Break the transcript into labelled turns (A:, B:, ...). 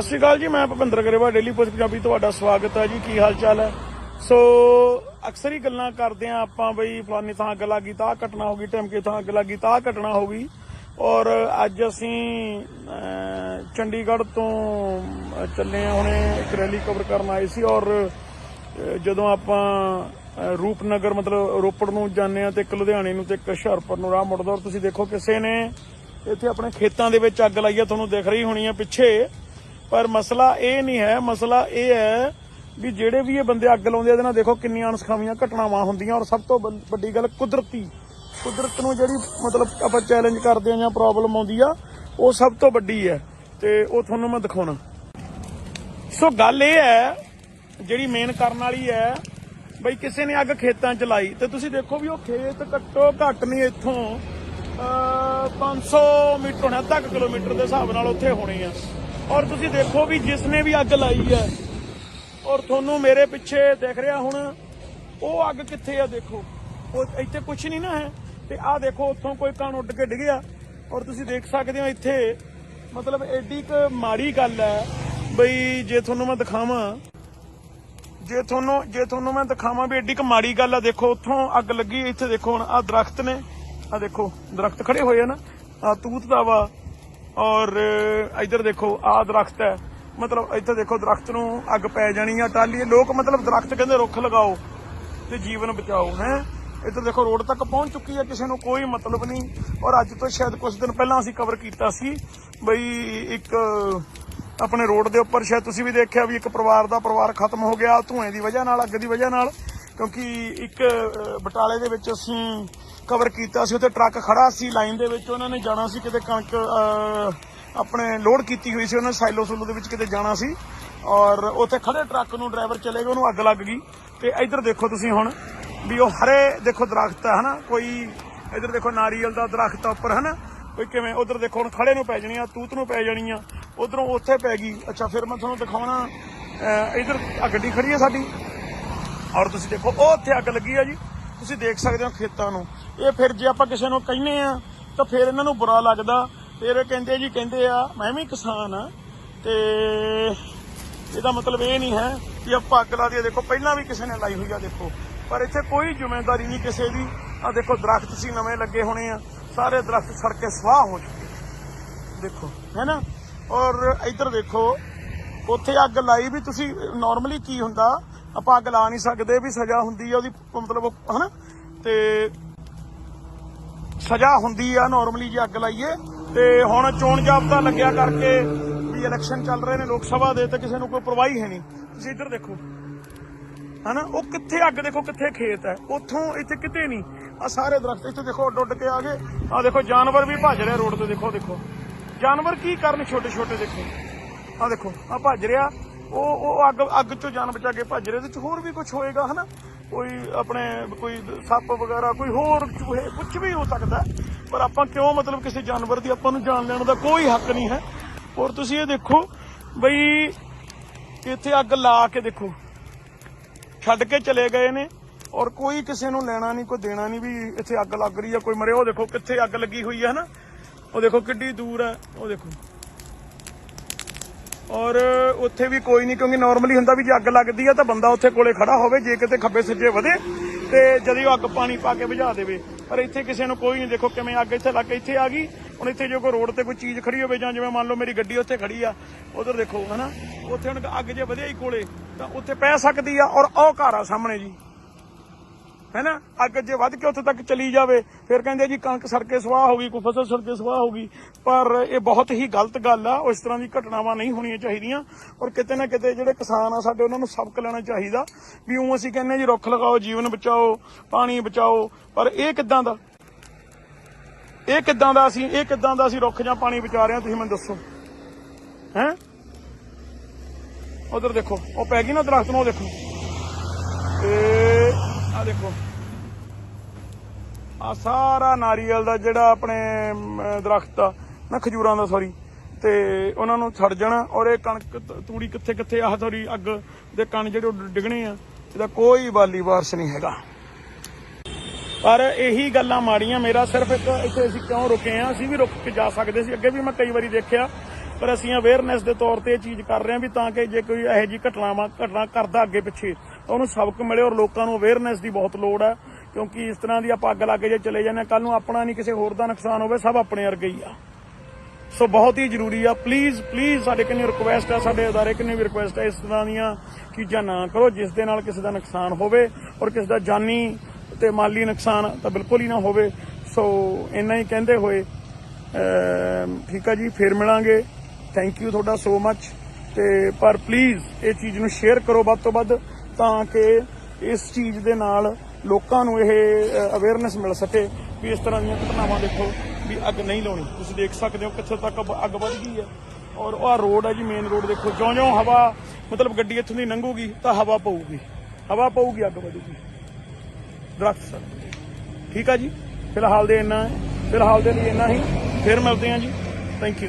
A: ਸਤਿ ਸ਼੍ਰੀ ਅਕਾਲ ਜੀ, ਮੈਂ ਭਵਿੰਦਰ ਗਰੇਵਾ ਡੇਲੀ ਪੋਸਟ ਪੰਜਾਬੀ ਤੁਹਾਡਾ ਸਵਾਗਤ ਹੈ ਜੀ। ਕੀ ਹਾਲ ਚਾਲ ਹੈ? ਸੋ ਅਕਸਰ ਹੀ ਗੱਲਾਂ ਕਰਦੇ ਆ ਆਪਾਂ ਬਈ, ਫਲਾਨੀ ਥਾਂ ਅੱਗ ਲੱਗੀ ਤਾਂ ਆਹ ਘਟਨਾ ਹੋ ਗਈ ਟਮਕੇ ਥਾਂ ਅੱਗ ਲੱਗੀ ਤਾਂ ਆਹ ਘਟਨਾ ਹੋ ਗਈ। ਔਰ ਅੱਜ ਅਸੀਂ ਚੰਡੀਗੜ੍ਹ ਤੋਂ ਚੱਲੇ ਆ ਹੁਣੇ ਇੱਕ ਰੈਲੀ ਕਵਰ ਕਰਨ ਆਏ ਸੀ। ਔਰ ਜਦੋਂ ਆਪਾਂ ਰੂਪਨਗਰ, ਮਤਲਬ ਰੋਪੜ ਨੂੰ ਜਾਂਦੇ ਆ ਤੇ ਇੱਕ ਲੁਧਿਆਣੇ ਨੂੰ ਤੇ ਇੱਕ ਹੁਸ਼ਿਆਰਪੁਰ ਨੂੰ ਰਾਹ ਮੁੜਦਾ। ਔਰ ਤੁਸੀਂ ਦੇਖੋ, ਕਿਸੇ ਨੇ ਇੱਥੇ ਆਪਣੇ ਖੇਤਾਂ ਦੇ ਵਿੱਚ ਅੱਗ ਲਾਈ ਆ, ਤੁਹਾਨੂੰ ਦਿਖ ਰਹੀ ਹੋਣੀ ਆ ਪਿੱਛੇ। ਪਰ ਮਸਲਾ ਇਹ ਨਹੀਂ ਹੈ ਮਸਲਾ ਇਹ ਹੈ ਵੀ ਜਿਹੜੇ ਵੀ ਇਹ ਬੰਦੇ ਅੱਗ ਲਾਉਂਦੇ ਆ ਇਹਦੇ ਨਾਲ ਦੇਖੋ ਕਿੰਨੀਆਂ ਅਣਸਖਾਵੀਆਂ ਘਟਨਾਵਾਂ ਹੁੰਦੀਆਂ ਔਰ ਸਭ ਤੋਂ ਵੱਡੀ ਗੱਲ ਕੁਦਰਤੀ ਕੁਦਰਤ ਨੂੰ ਜਿਹੜੀ ਮਤਲਬ ਆਪਾਂ ਚੈਲੰਜ ਕਰਦੇ ਆ ਜਾਂ ਪ੍ਰੋਬਲਮ ਆਉਂਦੀ ਆ ਉਹ ਸਭ ਤੋਂ ਵੱਡੀ ਹੈ ਤੇ ਉਹ ਤੁਹਾਨੂੰ ਮੈਂ ਦਿਖਾਉਣਾ। ਸੋ ਗੱਲ ਇਹ ਹੈ ਜਿਹੜੀ ਮੇਨ ਕਰਨ ਵਾਲੀ ਹੈ ਬਈ ਕਿਸੇ ਨੇ ਅੱਗ ਖੇਤਾਂ ਚ ਲਾਈ ਤੇ ਤੁਸੀਂ ਦੇਖੋ ਵੀ ਉਹ ਖੇਤ ਘੱਟੋ ਘੱਟ ਨਹੀਂ ਇੱਥੋਂ ਅਹ, 500 ਮੀਟਰ ਹੋਣਾ ਅੱਧਾ ਕੁ ਕਿਲੋਮੀਟਰ ਦੇ ਹਿਸਾਬ ਨਾਲ ਉੱਥੇ ਹੋਣੇ ਆ। ਔਰ ਤੁਸੀਂ ਦੇਖੋ ਵੀ ਜਿਸ ਨੇ ਵੀ ਅੱਗ ਲਾਈ ਹੈ, ਔਰ ਤੁਹਾਨੂੰ ਮੇਰੇ ਪਿੱਛੇ ਦਿਖ ਰਿਹਾ ਹੁਣ, ਉਹ ਅੱਗ ਕਿੱਥੇ ਆ ਦੇਖੋ? ਉਹ ਇੱਥੇ ਕੁਝ ਨਹੀਂ ਨਾ ਹੈ। ਤੇ ਆਹ ਦੇਖੋ, ਉੱਥੋਂ ਕੋਈ ਕਣ ਉੱਡ ਕੇ ਡਿੱਗਿਆ ਔਰ ਤੁਸੀਂ ਦੇਖ ਸਕਦੇ ਹੋ ਇੱਥੇ, ਮਤਲਬ ਐਡੀ ਕੁ ਮਾੜੀ ਗੱਲ ਹੈ ਬਈ ਜੇ ਤੁਹਾਨੂੰ ਮੈਂ ਦਿਖਾਵਾਂ, ਜੇ ਤੁਹਾਨੂੰ ਜੇ ਤੁਹਾਨੂੰ ਮੈਂ ਦਿਖਾਵਾਂ ਵੀ ਐਡੀ ਕੁ ਮਾੜੀ ਗੱਲ ਆ, ਦੇਖੋ ਉੱਥੋਂ ਅੱਗ ਲੱਗੀ, ਇੱਥੇ ਦੇਖੋ ਹੁਣ ਆਹ ਦਰਖਤ ਨੇ। ਆਹ ਦੇਖੋ, ਦਰਖਤ ਖੜੇ ਹੋਏ ਆ ਨਾ। ਆਹ ਤੂਤ ਦਾ ਵਾ। ਔਰ ਅਹ, ਇੱਧਰ ਦੇਖੋ ਆਹ ਦਰਖਤ ਹੈ। ਮਤਲਬ ਇੱਥੇ ਦੇਖੋ ਦਰਖਤ ਨੂੰ ਅੱਗ ਪੈ ਜਾਣੀ ਆ ਟਾਲੀ ਲੋਕ ਮਤਲਬ ਦਰਖਤ ਕਹਿੰਦੇ ਰੁੱਖ ਲਗਾਓ ਤੇ ਜੀਵਨ ਬਚਾਓ ਹੈ? ਇੱਧਰ ਦੇਖੋ ਰੋਡ ਤੱਕ ਪਹੁੰਚ ਚੁੱਕੀ ਹੈ ਕਿਸੇ ਨੂੰ ਕੋਈ ਮਤਲਬ ਨਹੀਂ। ਔਰ ਅੱਜ ਤੋਂ ਸ਼ਾਇਦ ਕੁਝ ਦਿਨ ਪਹਿਲਾਂ ਅਸੀਂ ਕਵਰ ਕੀਤਾ ਸੀ ਬਈ ਇੱਕ ਆਪਣੇ ਰੋਡ ਦੇ ਉੱਪਰ ਸ਼ਾਇਦ ਤੁਸੀਂ ਵੀ ਦੇਖਿਆ ਵੀ ਇੱਕ ਪਰਿਵਾਰ ਦਾ ਪਰਿਵਾਰ ਖਤਮ ਹੋ ਗਿਆ ਧੂਏ ਦੀ ਵਜ੍ਹਾ ਨਾਲ ਅੱਗ ਦੀ ਵਜ੍ਹਾ ਨਾਲ। ਕਿਉਂਕਿ ਇੱਕ ਬਟਾਲੇ ਦੇ ਵਿੱਚ ਅਸੀਂ ਕਵਰ ਕੀਤਾ ਸੀ, ਉੱਥੇ ਟਰੱਕ ਖੜਾ ਸੀ ਲਾਈਨ ਦੇ ਵਿੱਚ ਉਹਨਾਂ ਨੇ ਜਾਣਾ ਸੀ, ਕਿਤੇ ਕਣਕ ਆਪਣੇ ਲੋਡ ਕੀਤੀ ਹੋਈ ਸੀ, ਉਹਨਾਂ ਸਾਈਲੋ ਸੂਲੋ ਦੇ ਵਿੱਚ ਕਿਤੇ ਜਾਣਾ ਸੀ। ਔਰ ਉੱਥੇ ਖੜੇ ਟਰੱਕ ਨੂੰ ਡਰਾਈਵਰ ਚਲੇ ਗਿਆ ਉਹਨੂੰ ਅੱਗ ਲੱਗ ਗਈ। ਤੇ ਇੱਧਰ ਦੇਖੋ ਤੁਸੀਂ ਹੁਣ, ਵੀ ਉਹ ਹਰੇ ਦੇਖੋ ਦਰਖਤ ਹੈ ਹਨਾ? ਕੋਈ ਇੱਧਰ ਦੇਖੋ ਨਾਰੀਅਲ ਦਾ ਦਰਖਤ ਆ ਉੱਪਰ, ਹਨਾ? ਕੋਈ ਕਿਵੇਂ, ਉਧਰ ਦੇਖੋ ਹੁਣ ਖੜੇ ਨੂੰ ਪੈ ਜਾਣੀ ਆ, ਤੂਤ ਨੂੰ ਪੈ ਜਾਣੀ ਆ, ਉਧਰੋਂ ਉੱਥੇ ਪੈ ਗਈ। ਅੱਛਾ, ਫਿਰ ਮੈਂ ਤੁਹਾਨੂੰ ਦਿਖਾਉਣਾ ਇੱਧਰ ਆ ਗੱਡੀ ਖੜੀ ਆ ਸਾਡੀ। ਔਰ ਤੁਸੀਂ ਦੇਖੋ, ਉਹ ਉੱਥੇ ਅੱਗ ਲੱਗੀ ਆ ਜੀ। ਤੁਸੀਂ ਦੇਖ ਸਕਦੇ ਹੋ ਖੇਤਾਂ ਨੂੰ। ਇਹ ਫਿਰ ਜੇ ਆਪਾਂ ਕਿਸੇ ਨੂੰ ਕਹਿੰਨੇ ਆ ਤਾਂ ਫਿਰ ਇਹਨਾਂ ਨੂੰ ਬੁਰਾ ਲੱਗਦਾ। ਫਿਰ ਇਹ ਕਹਿੰਦੇ ਜੀ ਕਹਿੰਦੇ ਆ ਮੈਂ ਵੀ ਕਿਸਾਨ ਆ। ਤੇ ਇਹਦਾ ਮਤਲਬ ਇਹ ਨਹੀਂ ਹੈ ਕਿ ਆਪਾਂ ਅੱਗ ਲਾ ਦਈਏ। ਦੇਖੋ ਪਹਿਲਾਂ ਵੀ ਕਿਸੇ ਨੇ ਲਾਈ ਹੋਈ ਆ ਦੇਖੋ। ਪਰ ਇੱਥੇ ਕੋਈ ਜ਼ਿੰਮੇਵਾਰੀ ਨਹੀਂ ਕਿਸੇ ਦੀ। ਆ ਦੇਖੋ ਦਰਖਤ ਸੀ ਨਵੇਂ ਲੱਗੇ ਹੋਣੇ ਆ। ਸਾਰੇ ਦਰਖਤ ਸੜ ਕੇ ਸਵਾਹ ਹੋ ਚੁੱਕੇ ਦੇਖੋ ਹੈਨਾ ਔਰ ਇੱਧਰ ਦੇਖੋ ਉੱਥੇ ਅੱਗ ਲਾਈ ਵੀ ਤੁਸੀਂ ਨਾਰਮਲੀ ਕੀ ਹੁੰਦਾ? ਆਪਾਂ ਅੱਗ ਲਾ ਨਹੀਂ ਸਕਦੇ ਵੀ ਸਜ਼ਾ ਹੁੰਦੀ ਆ ਉਹਦੀ ਮਤਲਬ ਉਹ, ਹਨਾ? ਤੇ ਸਜ਼ਾ ਹੁੰਦੀ ਆ ਨਾਰਮਲੀ ਜੇ ਅੱਗ ਲਾਈਏ। ਤੇ ਹੁਣ ਚੋਣ ਜਾਬਤਾ ਲੱਗਿਆ ਕਰਕੇ ਵੀ ਇਲੈਕਸ਼ਨ ਚੱਲ ਰਹੇ ਨੇ ਲੋਕ ਸਭਾ ਦੇ, ਤੇ ਕਿਸੇ ਨੂੰ ਕੋਈ ਪਰਵਾਹ ਹੈ ਨਹੀਂ। ਤੁਸੀਂ ਇੱਧਰ ਦੇਖੋ। ਹਨਾ? ਉਹ ਕਿੱਥੇ ਅੱਗ ਦੇਖੋ, ਕਿੱਥੇ ਖੇਤ ਹੈ? ਉੱਥੋਂ ਇੱਥੇ ਕਿਤੇ ਨਹੀਂ। ਆ ਸਾਰੇ ਦਰਖਤ ਇੱਥੇ ਦੇਖੋ ਡੁੱਡ ਕੇ ਆ ਗਏ। ਆ ਦੇਖੋ, ਜਾਨਵਰ ਵੀ ਭੱਜ ਰਿਹਾ ਰੋਡ ਤੇ, ਦੇਖੋ ਦੇਖੋ। ਜਾਨਵਰ ਕੀ ਕਰਨ ਛੋਟੇ ਛੋਟੇ ਦੇਖੋ। ਆ ਦੇਖੋ ਆ ਭੱਜ ਰਿਹਾ। ਉਹ ਉਹ ਅੱਗ ਅੱਗ ਚੋਂ ਜਾਨ ਬਚਾ ਕੇ ਭੱਜ ਰਿਹਾ। ਤੇ ਚ ਹੋਰ ਵੀ ਕੁਝ ਹੋਏਗਾ, ਹਨਾ? ਕੋਈ ਆਪਣੇ ਕੋਈ ਸੱਪ ਵਗੈਰਾ, ਕੋਈ ਹੋਰ ਚੂਹੇ ਕੁਝ ਵੀ ਹੋ ਸਕਦਾ ਪਰ ਆਪਾਂ ਕਿਉਂ ਮਤਲਬ ਕਿਸੇ ਜਾਨਵਰ ਦੀ ਆਪਾਂ ਨੂੰ ਜਾਣ ਲੈਣ ਦਾ ਕੋਈ ਹੱਕ ਨਹੀਂ ਹੈ। ਔਰ ਤੁਸੀਂ ਇਹ ਦੇਖੋ ਬਈ, ਇੱਥੇ ਅੱਗ ਲਾ ਕੇ ਦੇਖੋ। ਛੱਡ ਕੇ ਚਲੇ ਗਏ ਨੇ ਔਰ ਕੋਈ ਕਿਸੇ ਨੂੰ ਲੈਣਾ ਨਹੀਂ, ਕੋਈ ਦੇਣਾ ਨਹੀਂ ਵੀ ਇੱਥੇ ਅੱਗ ਲੱਗ ਰਹੀ ਹੈ, ਕੋਈ ਮਰੇ ਉਹ ਦੇਖੋ ਕਿੱਥੇ ਅੱਗ ਲੱਗੀ ਹੋਈ ਹੈ ਨਾ ਉਹ ਦੇਖੋ ਕਿੱਡੀ ਦੂਰ ਹੈ। ਉਹ ਦੇਖੋ। ਔਰ ਉੱਥੇ ਵੀ ਕੋਈ ਨਹੀਂ, ਕਿਉਂਕਿ ਨਾਰਮਲੀ ਹੁੰਦਾ ਵੀ ਜੇ ਅੱਗ ਲੱਗਦੀ ਆ ਤਾਂ ਬੰਦਾ ਉੱਥੇ ਕੋਲੇ ਖੜਾ ਹੋਵੇ, ਜੇ ਕਿਤੇ ਖੱਬੇ ਸੱਜੇ ਵਧੇ ਤੇ ਜਦੀ ਉਹ ਅੱਗ ਪਾਣੀ ਪਾ ਕੇ ਬੁਝਾ ਦੇਵੇ। ਪਰ ਇੱਥੇ ਕਿਸੇ ਨੂੰ ਕੋਈ ਨਹੀਂ, ਦੇਖੋ ਕਿਵੇਂ ਅੱਗ ਇੱਥੇ ਲੱਗ ਕੇ ਇੱਥੇ ਆ ਗਈ, ਹੁਣ ਇੱਥੇ ਜੇ ਕੋਈ ਰੋਡ ਤੇ ਕੋਈ ਚੀਜ਼ ਖੜੀ ਹੋਵੇ ਜਾਂ ਜਿਵੇਂ ਮੰਨ ਲਓ ਮੇਰੀ ਗੱਡੀ ਉੱਥੇ ਖੜੀ ਆ, ਉਧਰ ਦੇਖੋ, ਹਨਾ, ਉੱਥੇ ਹੁਣ ਅੱਗ ਜੇ ਵਧਿਆ ਹੀ ਕੋਲੇ, ਤਾਂ ਉੱਥੇ ਪੈ ਸਕਦੀ ਆ ਔਰ ਉਹ ਘਰ ਆ ਸਾਹਮਣੇ ਜੀ। ਹੈਨਾ? ਅੱਗ ਜੇ ਵੱਧ ਕੇ ਉੱਥੇ ਤੱਕ ਚਲੀ ਜਾਵੇ, ਫਿਰ ਕਹਿੰਦੇ ਜੀ ਕਣਕ ਸੜ ਕੇ ਸਵਾਹ ਹੋ ਗਈ, ਕੋਈ ਫਸਲ ਸੜ ਕੇ ਸਵਾਹ ਹੋ ਗਈ। ਪਰ ਇਹ ਬਹੁਤ ਹੀ ਗਲਤ ਗੱਲ ਆ ਉਸ ਤਰ੍ਹਾਂ ਦੀ ਘਟਨਾਵਾਂ ਨਹੀਂ ਹੋਣੀਆਂ ਚਾਹੀਦੀਆਂ। ਔਰ ਕਿਤੇ ਨਾ ਕਿਤੇ ਜਿਹੜੇ ਕਿਸਾਨ ਆ, ਸਾਡੇ ਉਹਨਾਂ ਨੂੰ ਸਬਕ ਲੈਣਾ ਚਾਹੀਦਾ ਵੀ ਉਹ ਅਸੀਂ ਕਹਿੰਦੇ ਜੀ, ਰੁੱਖ ਲਗਾਓ, ਜੀਵਨ ਬਚਾਓ, ਪਾਣੀ ਬਚਾਓ। ਪਰ ਇਹ ਕਿੱਦਾਂ ਦਾ? ਇਹ ਕਿੱਦਾਂ ਦਾ ਅਸੀਂ, ਇਹ ਕਿੱਦਾਂ ਦਾ ਅਸੀਂ ਰੁੱਖ ਜਾਂ ਪਾਣੀ ਬਚਾ ਰਹੇ ਹਾਂ, ਤੁਸੀਂ ਮੈਨੂੰ ਦੱਸੋ। ਹੈਂ? ਉਧਰ ਦੇਖੋ, ਉਹ ਪੈ ਗਈ ਨਾ ਦਰਖਤ ਨੂੰ, ਉਹ ਦੇਖੋ। ਤੇ ਆ ਦੇਖੋ। ਆ ਸਾਰਾ ਨਾਰੀਅਲ ਦਾ ਜਿਹੜਾ ਆਪਣੇ ਦਰਖਤ ਆ, ਨਾ ਖਜੂਰਾਂ ਦਾ ਸੌਰੀ ਤੇ ਉਹਨਾਂ ਨੂੰ ਛੱਡ ਜਾਣਾ ਔਰ ਇਹ ਕਣਕ ਤੂੜੀ ਕਿੱਥੇ ਕਿੱਥੇ ਆਹ ਸੌਰੀ ਅੱਗ ਦੇ ਕਣ ਜਿਹੜੇ ਉਹ ਡਿੱਗਣੇ ਆ, ਇਹਦਾ ਕੋਈ ਬਾਲੀ ਵਾਰਸ ਨਹੀਂ ਹੈਗਾ। ਪਰ ਇਹੀ ਗੱਲਾਂ ਮਾੜੀਆਂ, ਮੇਰਾ ਸਿਰਫ ਇੱਕ, ਇੱਥੇ ਅਸੀਂ ਕਿਉਂ ਰੁਕੇ ਆ? ਅਸੀਂ ਵੀ ਰੁਕ ਕੇ ਜਾ ਸਕਦੇ ਸੀ। ਅੱਗੇ ਵੀ ਮੈਂ ਕਈ ਵਾਰੀ ਦੇਖਿਆ, ਪਰ ਅਸੀਂ ਅਵੇਅਰਨੈਸ ਦੇ ਤੌਰ ਤੇ ਇਹ ਚੀਜ਼ ਕਰ ਰਹੇ ਹਾਂ ਵੀ ਤਾਂ ਕਿ ਜੇ ਕੋਈ ਇਹੋ ਜਿਹੀ ਘਟਨਾਵਾਂ, ਘਟਨਾ ਕਰਦਾ ਅੱਗੇ ਪਿੱਛੇ, ਤਾਂ ਉਹਨੂੰ ਸਬਕ ਮਿਲੇ ਔਰ ਲੋਕਾਂ ਨੂੰ ਅਵੇਅਰਨੈਸ ਦੀ ਬਹੁਤ ਲੋੜ ਹੈ ਕਿਉਂਕਿ ਇਸ ਤਰ੍ਹਾਂ ਦੀ ਆਪਾਂ ਅੱਗ ਲਾ ਕੇ ਜੇ ਚਲੇ ਜਾਂਦੇ ਕੱਲ ਨੂੰ ਆਪਣਾ ਨਹੀਂ ਕਿਸੇ ਹੋਰ ਦਾ ਨੁਕਸਾਨ ਹੋਵੇ, ਸਭ ਆਪਣੇ ਵਰਗੇ ਹੀ ਆ। ਸੋ ਬਹੁਤ ਹੀ ਜ਼ਰੂਰੀ ਆ। ਪਲੀਜ਼ ਪਲੀਜ਼ ਸਾਡੇ ਕਿੰਨੀ ਰਿਕੁਐਸਟ ਆ, ਸਾਡੇ ਅਦਾਰੇ ਕਿੰਨੀ ਵੀ ਰਿਕੁਐਸਟ ਆ ਇਸ ਤਰ੍ਹਾਂ ਦੀਆਂ ਚੀਜ਼ਾਂ ਨਾ ਕਰੋ, ਜਿਸ ਦੇ ਨਾਲ ਕਿਸੇ ਦਾ ਨੁਕਸਾਨ ਹੋਵੇ ਔਰ ਕਿਸੇ ਦਾ ਜਾਨੀ ਤੇ ਮਾਲੀ ਨੁਕਸਾਨ ਤਾਂ ਬਿਲਕੁਲ ਹੀ ਨਾ ਹੋਵੇ। ਸੋ ਇੰਨਾ ਹੀ ਕਹਿੰਦੇ ਹੋਏ ਠੀਕ ਆ ਜੀ, ਫੇਰ ਮਿਲਾਂਗੇ। ਥੈਂਕ ਯੂ ਤੁਹਾਡਾ ਸੋ ਮੱਚ ਤੇ ਪਰ ਪਲੀਜ਼ ਇਹ ਚੀਜ਼ ਨੂੰ ਸ਼ੇਅਰ ਕਰੋ ਵੱਧ ਤੋਂ ਵੱਧ ਤਾਂ ਕਿ ਇਸ ਚੀਜ਼ ਦੇ ਨਾਲ ਲੋਕਾਂ ਨੂੰ ਇਹ ਅਵੇਅਰਨੈਸ ਮਿਲ ਸਕੇ ਵੀ ਇਸ ਤਰ੍ਹਾਂ ਦੀਆਂ ਘਟਨਾਵਾਂ ਦੇਖੋ ਵੀ ਅੱਗ ਨਹੀਂ ਲਾਉਣੀ। ਤੁਸੀਂ ਦੇਖ ਸਕਦੇ ਹੋ ਕਿੱਥੇ ਤੱਕ ਅੱਗ- ਵੱਧ ਗਈ ਹੈ। ਔਰ ਉਹ ਰੋਡ ਹੈ ਜੀ ਮੇਨ ਰੋਡ ਦੇਖੋ। ਜਿਉਂ-ਜਿਉਂ ਹਵਾ, ਮਤਲਬ ਗੱਡੀ ਇੱਥੋਂ ਦੀ ਲੰਘੂਗੀ ਤਾਂ ਹਵਾ ਪਊਗੀ। ਹਵਾ ਪਊਗੀ, ਅੱਗ ਵਧੂਗੀ। ਦਰਖਤ ਸਰ ਠੀਕ ਆ ਜੀ? ਫਿਲਹਾਲ ਦੇ ਇੰਨਾ ਫਿਲਹਾਲ ਦੇ ਲਈ ਇੰਨਾ ਹੀ। ਫਿਰ ਮਿਲਦੇ ਹਾਂ ਜੀ। Thank you